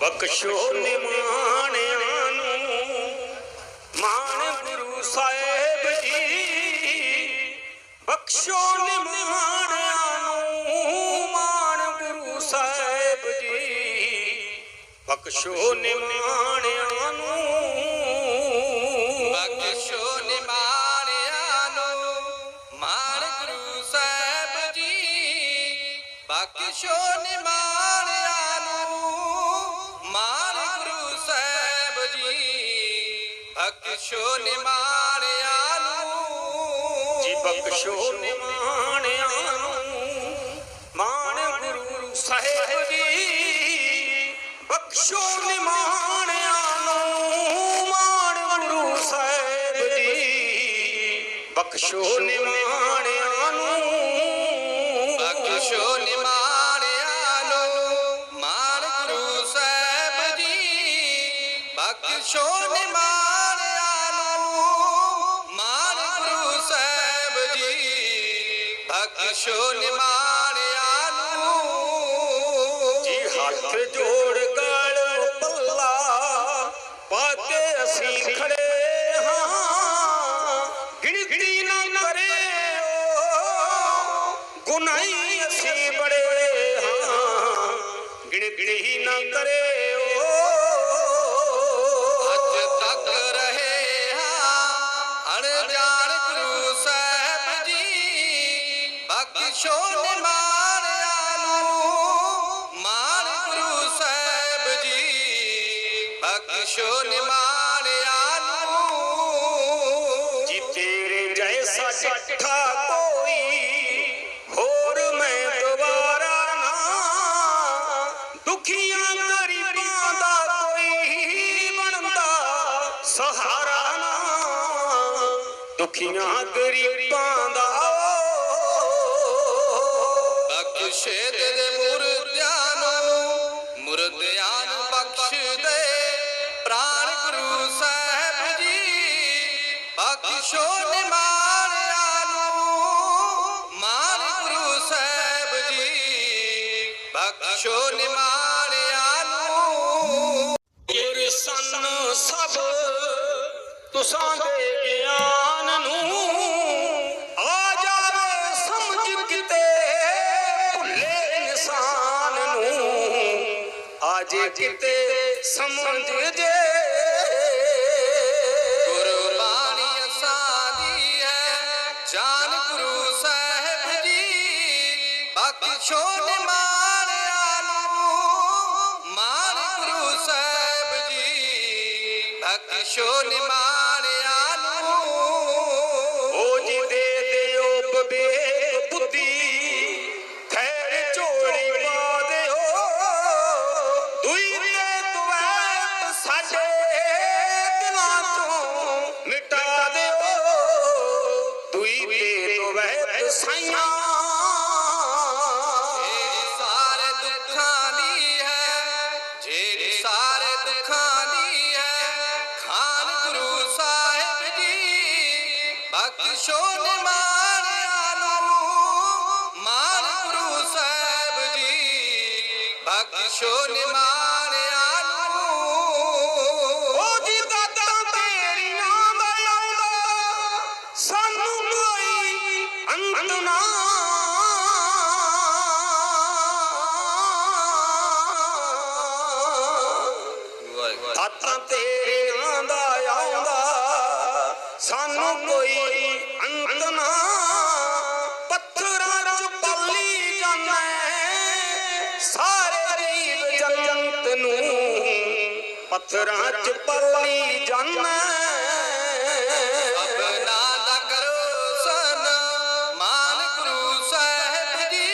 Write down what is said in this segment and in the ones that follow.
ਬਖਸ਼ੋ ਨਿਮਾਣਿਆਂ ਨੂੰ। ਮਾਣ ਗੁਰੂ ਸਾਹਿਬ ਜੀ, ਬਖਸ਼ੋ ਨਿਮਾਣਿਆਂ ਨੂੰ। ਮਾਨ ਗੁਰੂ ਸਾਹਿਬ ਜੀ, ਬਖਸ਼ੋ ਨਿਮਾਣਿਆਂ ਨੂੰ। ਬਖਸ਼ੋ ਨਿਮਾਣਿਆਂ ਨੂੰ। ਜੀ ਬਖਸ਼ੋ ਨਿਮਾਣਿਆਂ ਨੂੰ। ਮਾਣ ਗੁਰੂ ਸਾਹਿਬ ਜੀ ਬਖਸ਼ੋ ਨਿਮਾਣਿਆਂ ਨੂੰ। ਮਾਣ ਗੁਰੂ ਸਾਹਿਬ ਜੀ ਬਖਸ਼ੋ ਨਿਮਾਣਿਆਂ ਨੂੰ। ਬਖਸ਼ੋ ਨਿਮਾਣਿਆਂ ਨੂੰ। ਮਾਣ ਗੁਰੂ ਸਾਹਿਬ ਜੀ ਬਖਸ਼ੋ ਨਿਮਾਣਿਆਂ ਹੱਥ ਜੋੜ ਗਲ ਪੱਲਾ ਪਾ ਕੇ ਅਸੀਂ ਖੜੇ ਹਾਂ। ਗਿਣਤੀ ਨਾ ਕਰਿਓ ਗੁਨਾਹੀ ਅਸੀਂ ਬੜੇ ਹਾਂ। ਗਿਣਤੀ ਨਾ ਕਰੇ ਨੂੰ। ਜੀ ਤੇਰੇ ਜੈਸਾ ਕੋਈ ਹੋਰ ਮੈਂ ਦੁਬਾਰਾ ਨਾ। ਦੁਖੀਆਂ ਗਰੀਬਾਂ ਦਾ ਕੋਈ ਬਣਦਾ ਸਹਾਰਾ ਨਾ। ਦੁਖੀਆਂ ਗਰੀਬਾਂ ਦਾ। ਬਖਸ਼ੇ ਦੇ ਬਖਸ਼ੋ ਮਾਰਿਆ ਨੂੰ। ਮਾਣ ਗੁਰੂ ਸਾਹਿਬ ਜੀ, ਬਖਸ਼ੋ ਨਿਮਾਣਿਆਂ ਨੂੰ। ਗੁਰ ਸੰਨ ਸਭ ਤੁਸਾਂ ਦੇ ਗਿਆਨ ਨੂੰ। ਆ ਜਾਵੇ ਸਮਝ ਕਿਤੇ ਭੁੱਲੇ ਇਨਸਾਨ ਨੂੰ। ਆਜੇ ਜੇ ਕਿਤੇ ਸਮਝ ਜੇ ਗੁਰੂ ਸਾਹਿਬ ਜੀ ਬਖਸ਼ੋ ਨਿਮਾਣਿਆਂ ਨੂੰ ਮਾਣ ਗੁਰੂ ਸਾਹਿਬ ਜੀ ਬਖਸ਼ੋ ਨਿਮਾਣਿਆਂ ਸਾਈਆਂ। ਜਿਹੜੀ ਸਾਰੇ ਦੁੱਖਾਂ ਦੀ ਹੈ, ਜਿਹੜੀ ਸਾਰੇ ਦੁੱਖਾਂ ਦੀ ਹੈ, ਖਾਨ ਗੁਰੂ ਸਾਹਿਬ ਜੀ, ਬਖਸ਼ੋ ਨਿਮਾਣਿਆਂ ਨੂੰ ਮਾਣ ਗੁਰੂ ਸਾਹਿਬ ਜੀ, ਬਖਸ਼ੋ ਨਿਮਾਣਿਆਂ ਸਾਨੂੰ ਕੋਈ ਅੰਤ ਨਾ। ਪੱਥਰਾਂ ਚ ਪੱਲੀ ਜਾਂਦਾ ਸਾਰੇ ਜੀਵ ਜੰਤ ਨੂੰ ਪੱਥਰਾਂ ਚ ਪੱਲੀ ਜਾਂਦਾ ਆਪਣਾ ਦਾ ਕਰੋ ਸਨ। ਮਾਨ ਗੁਰੂ ਸਾਹਿਬ ਜੀ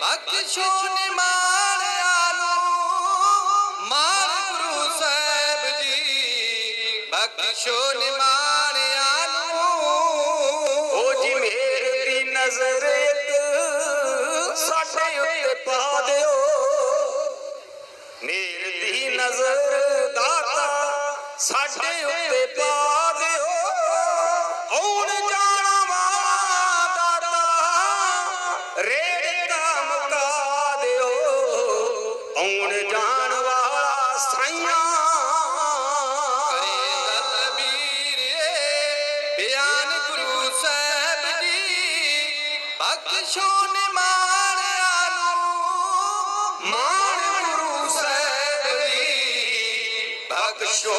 ਬਖਸ਼ੋ ਨਿਮਾਣਿਆਂ ਨੂੰ ਮਾਨ ਗੁਰੂ ਸਾਹਿਬ ਜੀ ਬਖਸ਼ੋ ਨਿਮਾਣਿਆਂ ਨਜ਼ਰ ਇੱਕ ਸਾਡੇ ਉੱਤੇ ਪਾ ਦਿਓ। ਨੀਰ ਦੀ ਨਜ਼ਰ ਦਾਤਾ ਸਾਡੇ ਉੱਤੇ ਪਾ ਦਿਓ। ਆਉਣ ਜਾਣਾ ਵਾ ਦਾਤਾ ਰੇੜ ਦਾ ਮੁਕਾ ਦਿਓ। ਆਉਣ ਜਾਣ ਵਾਲਾ ਸਾਈਆਂ। ਕਰੇ ਤਲਬੀਰ ਬਿਆਨ ਬਖਸ਼ੋ ਨਿਮਾਣਿਆਂ ਨੂੰ ਮਾਣ ਗੁਰੂ ਸਾਹਿਬ ਦੀ ਬਖਸ਼ੋ